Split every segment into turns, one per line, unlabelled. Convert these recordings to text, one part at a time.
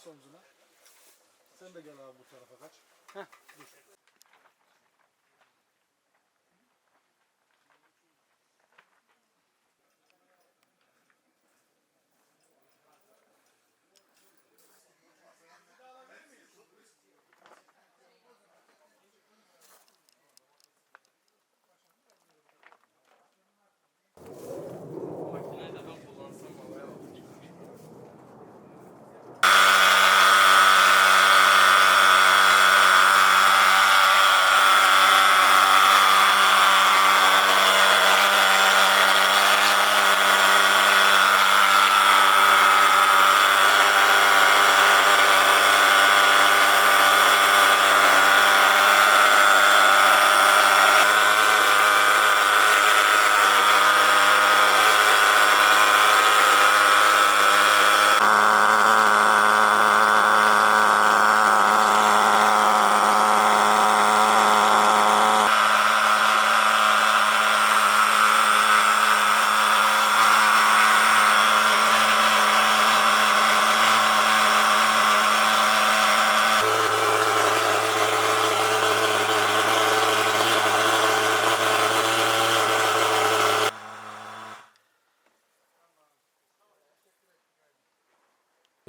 Bas omzuna. Sen de gel abi bu tarafa kaç.
Heh.
Dur.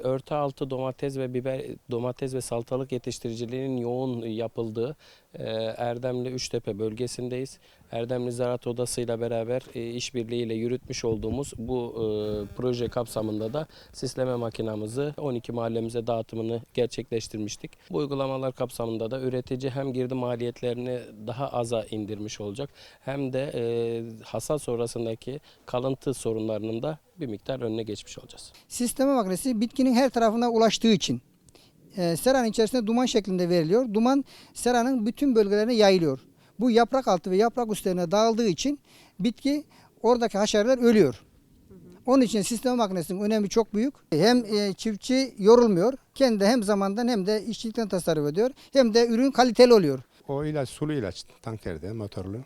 Örtü altı domates ve biber domates ve salatalık yetiştiriciliğinin yoğun yapıldığı e, Erdemli Üçtepe bölgesindeyiz. Erdemli Ziraat Odası ile beraber e, işbirliğiyle yürütmüş olduğumuz bu e, proje kapsamında da sisleme makinamızı 12 mahallemize dağıtımını gerçekleştirmiştik. Bu uygulamalar kapsamında da üretici hem girdi maliyetlerini daha aza indirmiş olacak hem de hasat sonrasındaki kalıntı sorunlarının da bir miktar önüne geçmiş olacağız.
Sisteme makinesi bitkinin her tarafına ulaştığı için e, seranın içerisinde duman şeklinde veriliyor. Duman seranın bütün bölgelerine yayılıyor. Bu yaprak altı ve yaprak üstlerine dağıldığı için bitki oradaki haşereler ölüyor. Onun için sisteme makinesinin önemi çok büyük. Hem e, çiftçi yorulmuyor. Kendi hem zamandan hem de işçilikten tasarruf ediyor. Hem de ürün kaliteli oluyor.
O ilaç sulu ilaç tankerde motorlu.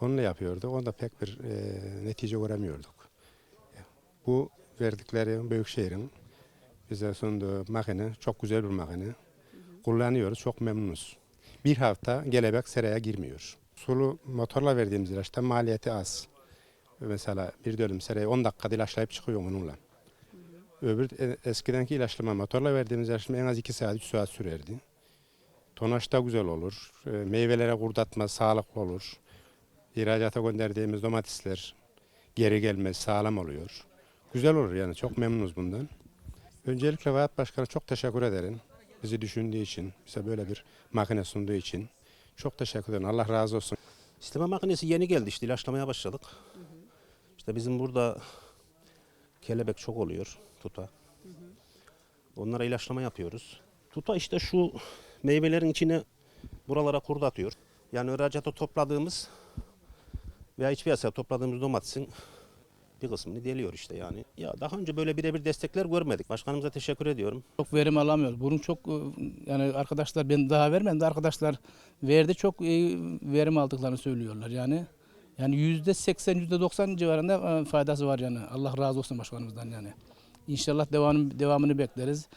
Onunla yapıyordu. Onda pek bir e, netice göremiyorduk. Bu verdikleri Büyükşehir'in bize sunduğu makine çok güzel bir makine. Kullanıyoruz, çok memnunuz. Bir hafta gelebek seraya girmiyor. Sulu motorla verdiğimiz ilaçta maliyeti az. Mesela bir dönüm serayı 10 dakikada ilaçlayıp çıkıyor onunla. Öbür e, eskidenki ilaçlama motorla verdiğimiz ilaçlama en az 2 saat 3 saat sürerdi. Tonaj da güzel olur. E, Meyvelere kurdatma sağlıklı olur. İhracata gönderdiğimiz domatesler geri gelmez, sağlam oluyor. Güzel olur yani çok memnunuz bundan. Öncelikle Vahap Başkan'a çok teşekkür ederim. Bizi düşündüğü için, bize böyle bir makine sunduğu için. Çok teşekkür ederim. Allah razı olsun.
İsteme makinesi yeni geldi işte ilaçlamaya başladık. İşte bizim burada kelebek çok oluyor tuta. Onlara ilaçlama yapıyoruz. Tuta işte şu meyvelerin içine buralara kurda atıyor. Yani ihracata topladığımız veya iç piyasaya topladığımız domatesin bir kısmını deliyor işte yani. Ya daha önce böyle birebir destekler görmedik. Başkanımıza teşekkür ediyorum.
Çok verim alamıyoruz. Bunun çok e, yani arkadaşlar ben daha vermedim de arkadaşlar verdi çok iyi verim aldıklarını söylüyorlar yani. Yani yüzde seksen, yüzde doksan civarında e, faydası var yani. Allah razı olsun başkanımızdan yani. İnşallah devamını, devamını bekleriz.